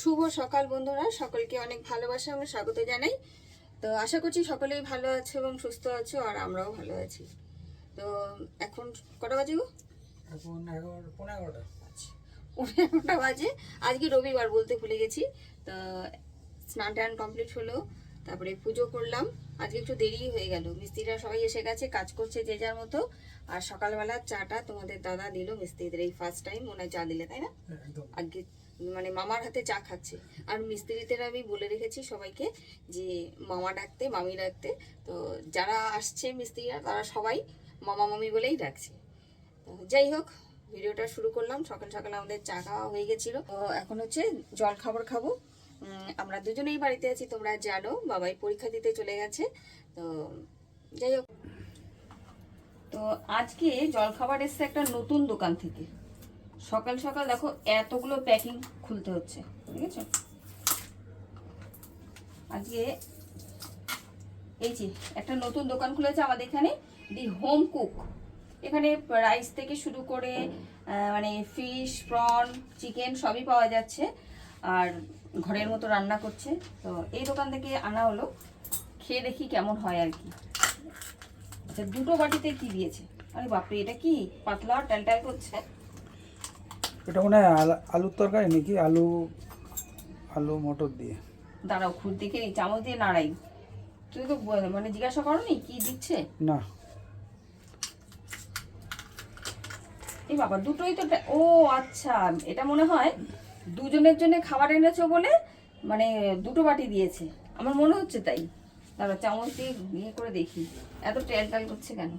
শুভ সকাল বন্ধুরা সকলকে অনেক ভালোবাসা এবং স্বাগত জানাই। তো আশা করছি সকলেই ভালো আছো এবং সুস্থ আছো আর আমরাও ভালো আছি। তো এখন কটা বাজে গো? এখন পনেরো এগারোটা। পনেরো এগারোটা বাজে। আজকে রবিবার বলতে ভুলে গেছি। তো স্নান টান কমপ্লিট হলো তারপরে পুজো করলাম। আজকে একটু দেরি হয়ে গেল। মিস্ত্রিরা সবাই এসে গেছে কাজ করছে যে যার মতো। আর সকালবেলা চাটা তোমাদের দাদা দিল মিস্ত্রিদের এই ফার্স্ট টাইম মনে হয় চা দিলে তাই না? আজকে মানে মামার হাতে চা খাচ্ছে। আর মিস্ত্রিদের আমি বলে রেখেছি সবাইকে যে মামা ডাকতে, মামি ডাকতে। তো যারা আসছে মিস্ত্রিরা, তারা সবাই মামা মামি বলেই ডাকছে। তো যাই হোক, ভিডিওটা শুরু করলাম। সকাল সকাল আমাদের চা খাওয়া হয়ে গেছিল। তো এখন হচ্ছে জল খাবার খাব। আমরা দুজনেই বাড়িতে আছি, তোমরা জানো, বাবাই পরীক্ষা দিতে চলে গেছে। তো যাই হোক। তো আজকে জলখাবার এসছে একটা নতুন দোকান থেকে। সকাল সকাল দেখো এতগুলো প্যাকিং খুলতে হচ্ছে ঠিক আছে আজকে এই যে একটা নতুন দোকান খুলেছে আমাদের এখানে, দি হোম কুক। এখানে রাইস থেকে শুরু করে মানে ফিশ প্রন চিকেন সবই পাওয়া যাচ্ছে। আর ঘরের মতো রান্না করছে। তো এই দোকান থেকে আনা হলো। খেয়ে দেখি কেমন হয় আর কি। আচ্ছা দুটো বাটিতে কি দিয়েছে? আরে বাপরে, এটা কি পাতলা টালটাল করছে? এটা মনে হয় আলুর তরকারি নাকি? আলু আলু মটর দিয়ে। দাঁড়াও খুদ দেখে নিই, চামচ দিয়ে নাড়াই। তুই তো মানে জিজ্ঞাসা করনি কি দিচ্ছে? না। এই বাবা দুটোই তো ও আচ্ছা এটা মনে হয় দুজনের জন্য খাবার এনেছো বলে মানে দুটো বাটি দিয়েছে। আমার মনে হচ্ছে তাই। দাঁড়াও চামচ দিয়ে ইয়ে করে দেখি। এত টেল টাল করছে কেন?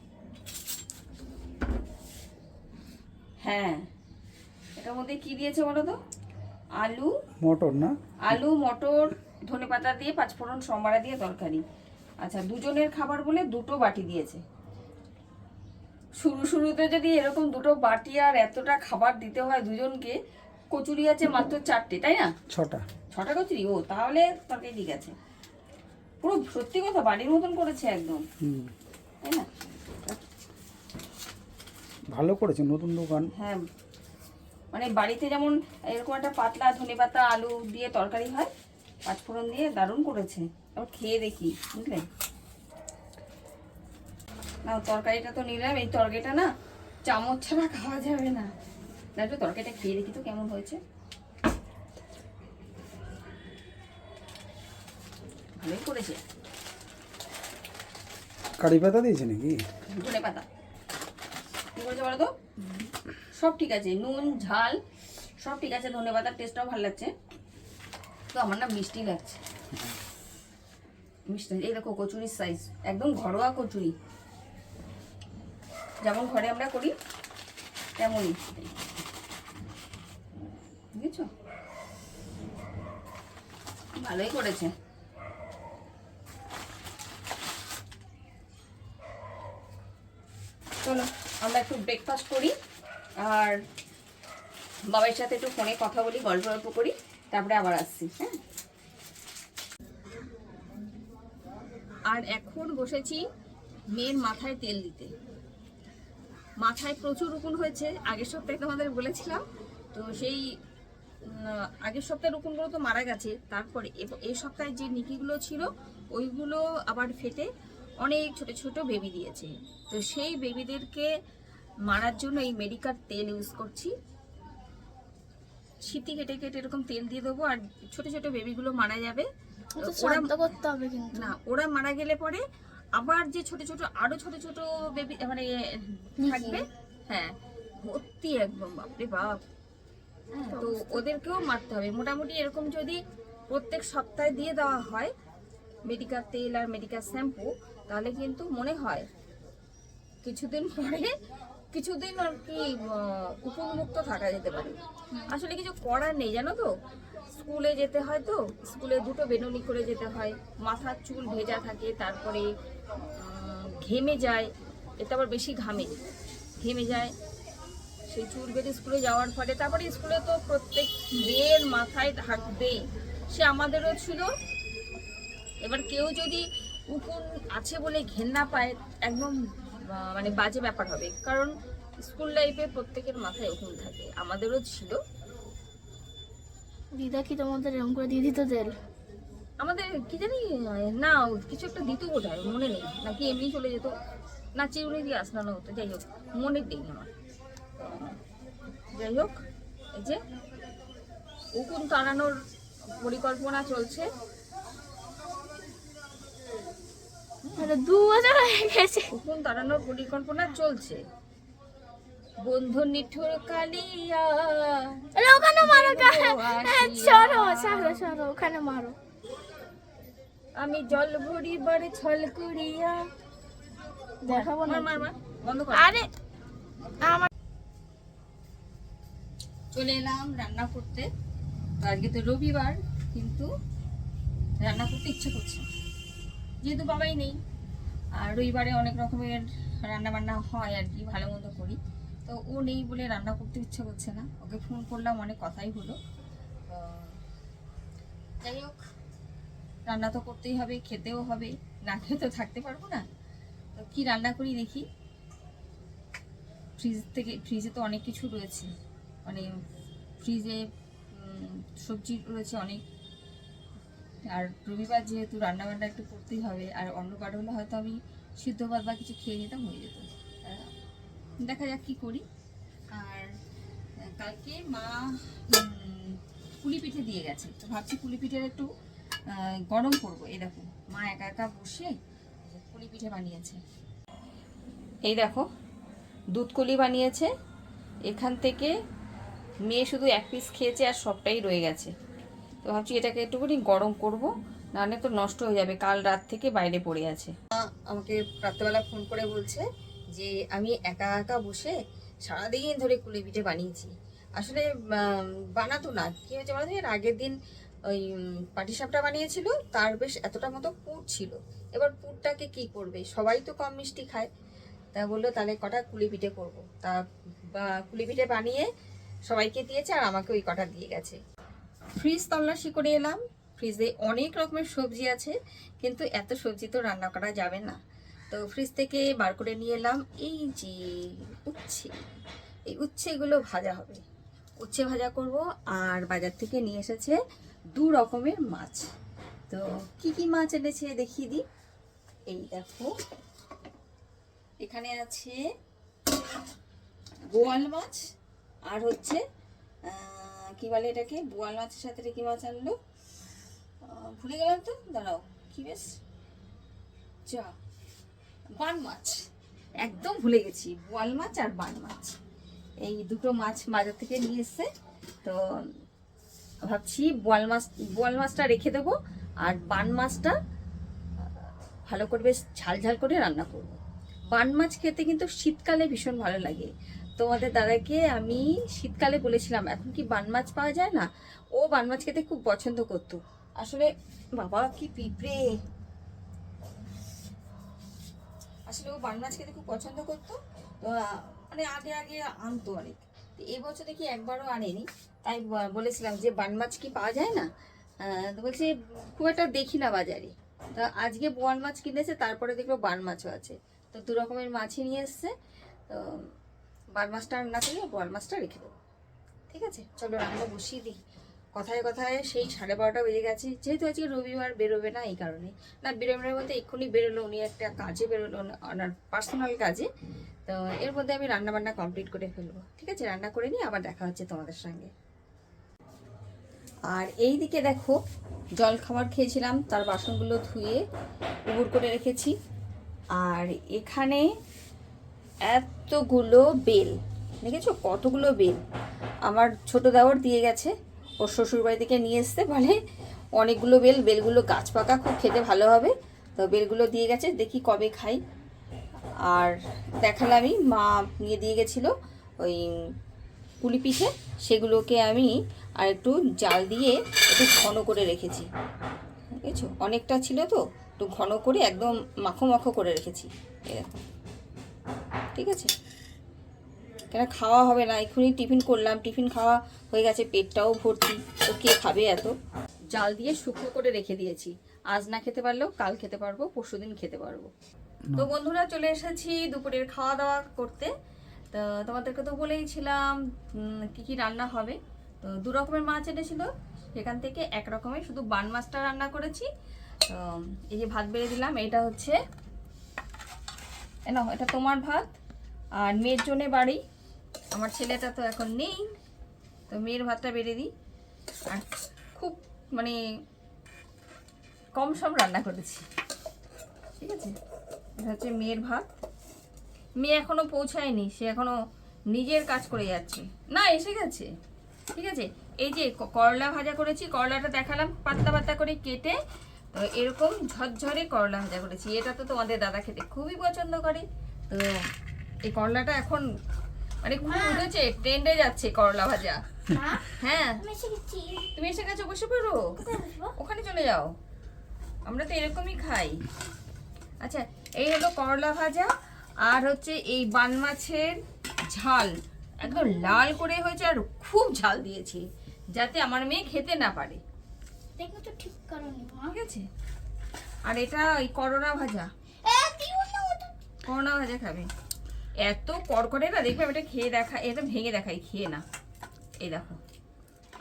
হ্যাঁ। এটার মধ্যে কি দিয়েছে বলো তো? আলু। মটর না? আলু মটর ধনে পাতা দিয়ে পাঁচফোড়ন সম্বারা দিয়ে তরকারি। আচ্ছা দুজনের খাবার বলে দুটো বাটি দিয়েছে। শুরু শুরুতে যদি এরকম দুটো বাটি আর এতটা খাবার দিতে হয় দুজনকে কচুরি আছে মাত্র চারটে তাই না? ছটা। ছটা কচুরি? ও তাহলে তরকারি ঠিক আছে। পুরো সত্যি কথা বাড়ির মতন করেছে একদম। তাই না? ভালো করেছে নতুন দোকান। হ্যাঁ। মানে বাড়িতে যেমন এরকম একটা পাতলা ধনে পাতা আলু দিয়ে তরকারি হয় পাঁচফোড়ন দিয়ে দারুণ করেছে। এবার খেয়ে দেখি বুঝলে? না তরকারিটা তো নিলাম এই তরকারিটা না চামচ ছাড়া খাওয়া যাবে না। না একটু তরকারিটা খেয়ে দেখি তো কেমন হয়েছে। ভালোই করেছে। কারি পাতা দিয়েছে নাকি? ধনে পাতা। কি করেছে বলো তো? সব ঠিক আছে, নুন, ঝাল, সব ঠিক আছে ধনে পাতার টেস্টটাও ভালো লাগছে। তো আমার না মিষ্টি লাগছে। মিষ্টি এই দেখো কচুরির সাইজ একদম ঘরোয়া কচুরি। যেমন ঘরে আমরা করি, তেমনই। বুঝেছ? ভালোই করেছে। চলো, আমরা একটু ব্রেকফাস্ট করি। আর বাবার সাথে একটু ফোনে কথা বলি, গল্প গল্প করি, তারপরে আবার আসছি হ্যাঁ? আর এখন বসেছি মেয়ের মাথায় তেল দিতে। মাথায় প্রচুর উকুন হয়েছে, আগের সপ্তাহে তোমাদের বলেছিলাম, তো সেই আগের সপ্তাহের উকুনগুলো তো মারা গেছে, তারপরে এই সপ্তাহে যে নিকিগুলো ছিল, ওইগুলো আবার ফেটে অনেক ছোট ছোট বেবি দিয়েছে। তো সেই বেবিদেরকে মারার জন্য এই মেডিকার তেল ইউজ করছি। শীতি কেটে কেটে এরকম তেল দিয়ে দেবো আর ছোট ছোট বেবিগুলো মারা যাবে। ওরা করতে হবে কিন্তু। না ওরা মারা গেলে পরে আবার যে ছোট ছোট আরও ছোট ছোট বেবি মানে থাকবে হ্যাঁ ভর্তি একদম বাপরে বাপ। হ্যাঁ, তো ওদেরকেও মারতে হবে। মোটামুটি এরকম যদি প্রত্যেক সপ্তাহে দিয়ে দেওয়া হয় মেডিকাল তেল আর মেডিকাল শ্যাম্পু তাহলে কিন্তু মনে হয় কিছুদিন পরে কিছুদিন আর কি উপমুক্ত থাকা যেতে পারে। আসলে কিছু করার নেই, জানো তো? স্কুলে যেতে হয় তো, স্কুলে দুটো বেনুনি করে যেতে হয়। মাথার চুল ভেজা থাকে, তারপরে ঘেমে যায়। এটা আবার বেশি ঘামে। ঘেমে যায়। সেই চুল বেঁধে স্কুলে যাওয়ার ফলে, তারপরে স্কুলে তো প্রত্যেক মেয়ের মাথায় থাকবেই সে আমাদেরও ছিল। এবার কেউ যদি উকুন আছে বলে ঘেন্না পায়, একদম মানে বাজে ব্যাপার হবে। কারণ স্কুল লাইফে প্রত্যেকের মাথায় উকুন থাকে। আমাদেরও ছিল। দিদা কি তোমাদের এরকম করে দিয়ে দিত তেল আমাদের কি জানি না কিছু একটা দিত বোধ হয় মনে নেই। নাকি এমনি চলে যেত। না চিরুনি দিয়ে আসনানো হতো যাই হোক মনে নেই আমার। যাই হোক এই যে উকুন তাড়ানোর পরিকল্পনা চলছে মানে দু বছর হয়ে গেছে। তাড়ানোর পরিকল্পনা চলছে। বন্ধু নিঠুর কালিয়া ওখানে মারো হ্যাঁ, সরো সরো সরো ওখানে মারো। আমি জল ভরি বারে ছল করিয়া। দেখাবো না মার মার বন্ধ কর। আরে আমার চলে এলাম রান্না করতে। আজকে তো রবিবার কিন্তু রান্না করতে ইচ্ছে করছে না। যেহেতু বাবাই নেই, আর রবিবারে অনেক রকমের রান্না বান্না হয় আর কি, ভালো মন্দ করি। তো ও নেই বলে রান্না করতে ইচ্ছে করছে না। ওকে ফোন করলাম, অনেক কথাই হলো। যাই হোক, রান্না তো করতেই হবে, খেতেও হবে, না খেয়ে তো থাকতে পারব না। তো কি রান্না করি দেখি। ফ্রিজ থেকে, ফ্রিজে তো অনেক কিছু রয়েছে। মানে ফ্রিজে সবজি রয়েছে অনেক। আর রবিবার যেহেতু রান্না বান্না একটু করতেই হবে আর অন্য বার হলে হয়তো আমি সিদ্ধ ভাত বা কিছু খেয়ে নিতাম হয়ে যেত। দেখা যাক কি করি। আর কালকে মা উম, পুলি পিঠে দিয়ে গেছে। তো ভাবছি পুলি পিঠের একটু গরম করব। এই দেখো মা একা একা বসে পুলি পিঠে বানিয়েছে। এই দেখো দুধ কলি বানিয়েছে। এখান থেকে মেয়ে শুধু এক পিস খেয়েছে আর সবটাই রয়ে গেছে। তো ভাবছি এটাকে একটুখানি গরম করব, নাহলে তো নষ্ট হয়ে যাবে, কাল রাত থেকে বাইরে পড়ে আছে। আমাকে রাত্রেবেলা ফোন করে বলছে যে, আমি একা একা বসে সারাদিন ধরে কুলি পিঠে বানিয়েছি। আসলে বানাতো না। কি হয়েছে বলতো, এর আগের দিন ওই পাটিসাপটা বানিয়েছিল, তার বেশ এতটা মতো পুর ছিল। এবার পুরটাকে কি করবে? সবাই তো কম মিষ্টি খায়। তা বলল, তাহলে কটা কুলি পিঠে করব? তা কুলি পিঠে বানিয়ে সবাইকে দিয়েছে আর আমাকে ওই কটা দিয়ে গেছে। ফ্রিজ তল্লাশি করে এলাম। ফ্রিজে অনেক রকমের সবজি আছে, কিন্তু এত সবজি তো রান্না করা যাবে না। তো ফ্রিজ থেকে বার করে নিয়ে এলাম। এই যে উচ্ছে, এই উচ্ছেগুলো ভাজা হবে। উচ্ছে ভাজা করব, আর বাজার থেকে নিয়ে এসেছে দু রকমের মাছ। তো কি কি মাছ এনেছে দেখিয়ে দিই। এই দেখো, এখানে আছে গোয়াল মাছ, আর হচ্ছে কি বলে এটাকে? বোয়াল মাছের সাথে কি মাছ আনলো? ভুলে গেলাম তো? দাঁড়াও, কি বেশ? যা, বান মাছ। একদম ভুলে গেছি, বোয়াল মাছ আর বান মাছ। এই দুটো মাছ বাজার থেকে নিয়ে এসছে, তো ভাবছি বোয়াল মাছ, বোয়াল মাছটা রেখে দেবো আর বান মাছটা ভালো করে বেশ ঝাল ঝাল করে রান্না করব। বান মাছ খেতে কিন্তু শীতকালে ভীষণ ভালো লাগে। তোমাদের দাদাকে আমি শীতকালে বলেছিলাম, এখন কি বান মাছ পাওয়া যায় না? ও বান মাছ খেতে খুব পছন্দ করতো। আসলে বাবা কি পিঁপড়ে। আসলে ও বান মাছ খেতে খুব পছন্দ করতো মানে আগে আগে আনতো অনেক। এবছর দেখি একবারও আনেনি, তাই বলেছিলাম যে বান মাছ কি পাওয়া যায় না? তো বলছে খুব একটা দেখি না বাজারে। তা আজকে বোয়াল মাছ কিনেছে, তারপরে দেখল বান মাছও আছে। তো দু রকমের মাছই নিয়ে এসছে। তো বান মাছটা রান্না করে বোয়াল মাছটা রেখে দেবো। ঠিক আছে? চলো রান্না বসিয়ে দিই। কথায় কথায় সেই সাড়ে বারোটা বেজে গেছে। যেহেতু আজকে রবিবার, বেরোবে না এই কারণে। না বেরোবে না বলতে এক্ষুনি বেরোলো, উনি একটা কাজে বেরোলো, ওনার পার্সোনাল কাজে। তো এর মধ্যে আমি রান্না বান্না কমপ্লিট করে ফেলব। ঠিক আছে? রান্না করে নিয়ে আবার দেখা হচ্ছে তোমাদের সঙ্গে। আর এই দিকে দেখো, জল খাবার খেয়েছিলাম। তার বাসনগুলো ধুয়ে, উবুর করে রেখেছি। আর এখানে এতগুলো বেল। দেখেছ? কতগুলো বেল। আমার ছোট দেওয়ার দিয়ে গেছে। ওর শ্বশুর বাড়ি থেকে নিয়ে এসতে বলে অনেকগুলো বেল, বেলগুলো গাছ পাকা, খুব খেতে ভালো হবে। তো বেলগুলো দিয়ে গেছে। দেখি কবে খাই। আর দেখালামই। মা নিয়ে দিয়ে গেছিল ওই পুলি পিঠে। সেগুলোকে আমি আর একটু জাল দিয়ে একটু ঘন করে রেখেছি। বুঝেছ অনেকটা ছিল তো। একটু ঘন করে একদম মাখো মাখো করে রেখেছি। এরকম। ঠিক আছে? কেন খাওয়া হবে না? এক্ষুনি টিফিন করলাম। টিফিন খাওয়া হয়ে গেছে পেটটাও ভর্তি। ও কে খাবে এত? জাল দিয়ে শুকনো করে রেখে দিয়েছি। আজ না খেতে পারলেও কাল খেতে পারব পরশুদিন খেতে পারব। তো বন্ধুরা চলে এসেছি দুপুরের খাওয়া দাওয়া করতে। তো তোমাদেরকে তো বলেইছিলাম কি কি রান্না হবে। তো দু রকমের মাছ এনেছিল। সেখান থেকে এক রকমের শুধু বান মাছটা রান্না করেছি। তো এই যে ভাত বেড়ে দিলাম এটা হচ্ছে এটা তোমার ভাত। আর মেয়ের জন্যে বাড়ি। আমার ছেলেটা তো এখন নেই, তো মেয়ের ভাতটা বেড়ে দিই। আর খুব মানে কম সম রান্না করেছি। ঠিক আছে? এটা হচ্ছে মেয়ের ভাত। মেয়ে এখনও পৌঁছায়নি, সে এখনও নিজের কাজ করে যাচ্ছে। না, এসে গেছে। ঠিক আছে? এই যে করলা ভাজা করেছি, করলাটা দেখালাম, পাতলা পাতলা করে কেটে, তো এরকম ঝরঝরে করলা ভাজা করেছি। এটা তো তোমাদের দাদা খেতে খুবই পছন্দ করে। তো এই করলাটা এখন মানে খুব উঠেছে ট্রেন্ডে যাচ্ছে করলা ভাজা। হ্যাঁ? আমি তুমি এসে গেছো বসে পড়ো। ওখানে চলে যাও। আমরা তো এরকমই খাই। আচ্ছা এই হলো করলা ভাজা আর হচ্ছে এই বান মাছের ঝাল। একদম লাল করে হয়েছে আর খুব ঝাল দিয়েছি যাতে আমার মেয়ে খেতে না পারে। দেখো তো ঠিক করনি ঠিক আছে? আর এটা ওই করলা ভাজা। এ দিও না ওটা করলা ভাজা খাবে। এত করকরে না দেখবে আমি এটা খেয়ে দেখা এটা ভেঙে দেখাই খেয়ে না। এই দেখো।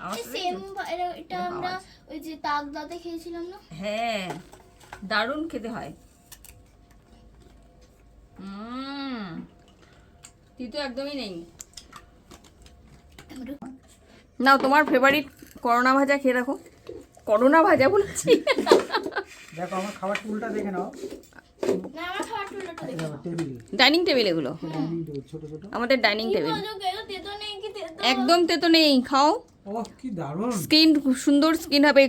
আমার এটা আমরা ওই যে তাগদাতে খেয়েছিলাম না? হ্যাঁ দারুণ খেতে হয়। উম, তিতো একদমই নেই। নাও তোমার ফেভারিট করোনা ভাজা খেয়ে রাখো করোনা ভাজা বলছি। দেখো আমার খাবার টুলটা দেখে নাও না আমার খাবার টুলটা এই দেখো টেবিল ডাইনিং টেবিল এগুলো? আমাদের ডাইনিং টেবিল। একদম তেতো নেই খাও। স্কিন সুন্দর স্কিন হবে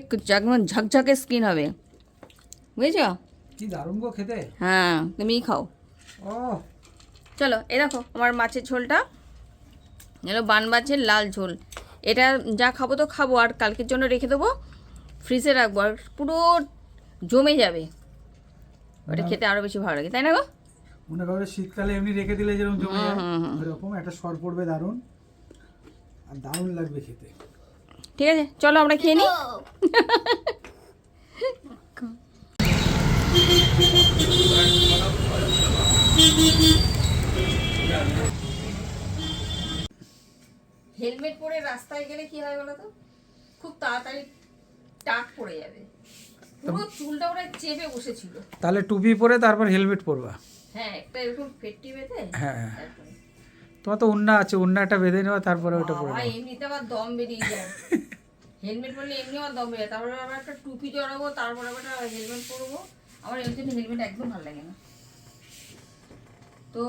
ঝকঝকে স্কিন হবে। বুঝেছ? কি দারুণ গো খেতে। হ্যাঁ তুমি খাও। ও চলো এ দেখো আমার মাছের ঝোলটা। এলো বান মাছের লাল ঝোল। এটা যা খাব তো খাব আর কালকের জন্য রেখে দেবো। ফ্রিজে রাখব আর পুরো জমে যাবে। ওটা খেতে আরও বেশি ভালো লাগে তাই না গো? মনে করো শীতকালে এমনি রেখে দিলে যেরকম জমে যায়। ওরকম একটা সর পড়বে দারুণ। আর দারুণ লাগবে খেতে। ঠিক আছে চলো আমরা খেয়ে নিই হেলমেট পরে রাস্তায় গেলে কি হয় বলো তো? খুব তাড়াতাড়ি টাক পড়ে যাবে। পুরো চুলটা ওরা চেপে বসেছিল। তাহলে টুপি পরে তারপর হেলমেট পরবা। হ্যাঁ একটা এরকম ফেটটি বেঁধে হ্যাঁ তোমার তো উন্না আছে উন্নাটা বেঁধে নেওয়া তারপরে ওটা পরে বাবা, এমনিতে আবার দম বেরিয়ে যায়। হেলমেট পরলে এমনি আমার দম বেরিয়ে। তারপরে আবার একটা টুপি জড়াবো তারপরে আবার একটা হেলমেট পরবো। আমার এমনি হেলমেট একদম ভালো লাগে না। তো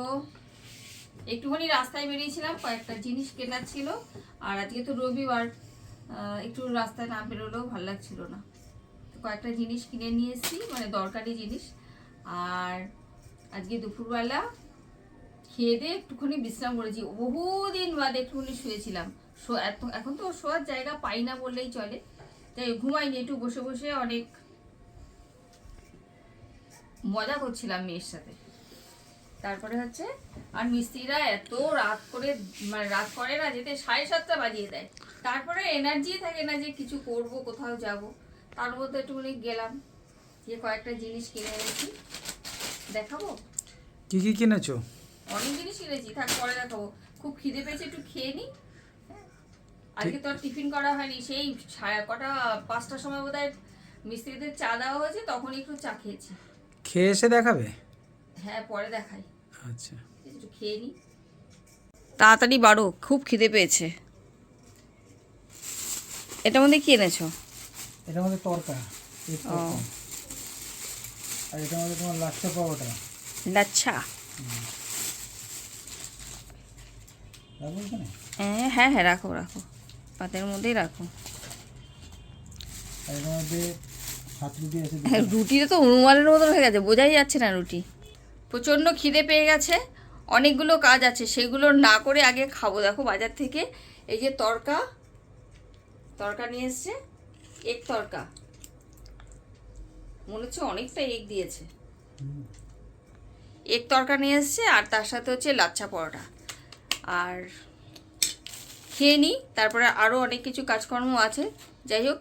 একটুখানি রাস্তায় বেরিয়েছিলাম কয়েকটা জিনিস কেনার ছিল। আর আজকে তো রবিবার একটু রাস্তায় না বেরোলেও ভালো লাগছিল না। কয়েকটা জিনিস কিনে নিয়ে এসেছি মানে দরকারি জিনিস। আর আজকে দুপুরবেলা খেয়ে দিয়ে একটুখানি বিশ্রাম করেছি। বহুদিন বাদে একটুখানি শুয়েছিলাম। এখন তো শোয়ার জায়গা পাই না বললেই চলে। তাই ঘুমাইনি, একটু বসে বসে অনেক মজা করছিলাম মেয়ের সাথে। তারপরে হচ্ছে, আর মিস্ত্রিরা এত রাত করে মানে রাত করে না, যেতে সাড়ে সাতটা বাজিয়ে দেয়। তারপরে এনার্জি থাকে না যে কিছু করব, কোথাও যাব। তার মধ্যে একটুখানি গেলাম, যে কয়েকটা জিনিস কিনে এনেছি। দেখাবো? কি কি কিনেছো? অনেক জিনিস কিনেছি থাক পরে দেখাবো। খুব খিদে পেয়েছে একটু খেয়ে নি। আজকে তো আর টিফিন করা হয়নি সেই সাড়ে কটা পাঁচটার সময় বোধ হয় মিস্ত্রিদের চা দেওয়া হয়েছে তখনই একটু চা খেয়েছি। খেয়ে এসে দেখাবে? হ্যাঁ পরে দেখাই। আচ্ছা। একটু খেয়ে নি। তাড়াতাড়ি বাড়ো খুব খিদে পেয়েছে। এটার মধ্যে কি এনেছো? এটার মধ্যে তরকা তরকা। ও। আর এটার মধ্যে তোমার লাচ্ছা পাওয়াটা। লাচ্ছা। হ্যাঁ হ্যাঁ হ্যাঁ রাখো রাখো। পাতের মধ্যেই রাখো। আর এটার মধ্যে হাত রুটি আছে হ্যাঁ, রুটিটা তো উনুমালের মতন হয়ে গেছে বোঝাই যাচ্ছে না রুটি। প্রচণ্ড খিদে পেয়ে গেছে অনেকগুলো কাজ আছে সেগুলো না করে আগে খাব। দেখো বাজার থেকে এই যে তরকা তরকা নিয়ে এসছে এক তরকা। মনে হচ্ছে অনেকটা এগ দিয়েছে। এগ তরকা নিয়ে এসছে আর তার সাথে হচ্ছে লাচ্ছা পরোটা। আর খেয়ে নিই তারপরে আরও অনেক কিছু কাজকর্ম আছে। যাই হোক।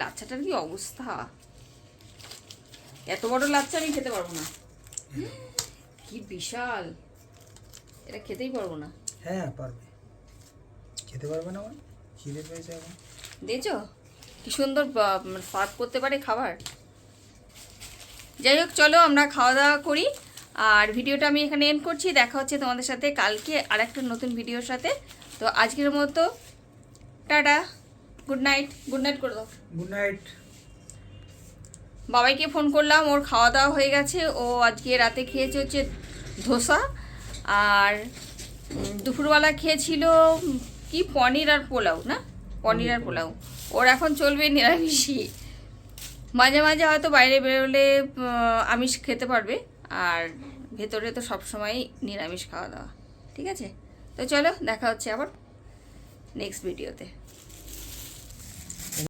লাচ্ছাটার কি অবস্থা? এত বড় লাচ্ছা আমি খেতে পারব না। কি বিশাল। এটা খেতেই পারব না। হ্যাঁ পারবে। খেতে পারবে না আমার খিদে পেয়েছে এখন। দেখছ? কি সুন্দর সার্ভ করতে পারে খাবার। যাই হোক চলো আমরা খাওয়া দাওয়া করি। আর ভিডিওটা আমি এখানে এন্ড করছি। দেখা হচ্ছে তোমাদের সাথে কালকে আর একটা নতুন ভিডিওর সাথে। তো আজকের মতো tata good night good night করে দাও। গুড নাইট বাবাইকে ফোন করলাম ওর খাওয়া দাওয়া হয়ে গেছে। ও আজকে রাতে খেয়েছে হচ্ছে ধোসা। আর দুপুরবেলা খেয়েছিল কি পনির আর পোলাও না? পনির আর পোলাও। ওর এখন চলবে নিরামিষই। মাঝে মাঝে হয়তো বাইরে বেরোলে আমিষ খেতে পারবে। আর ভেতরে তো সবসময়ই নিরামিষ খাওয়া দাওয়া। ঠিক আছে? তো চলো, দেখা হচ্ছে আবার নেক্সট ভিডিওতে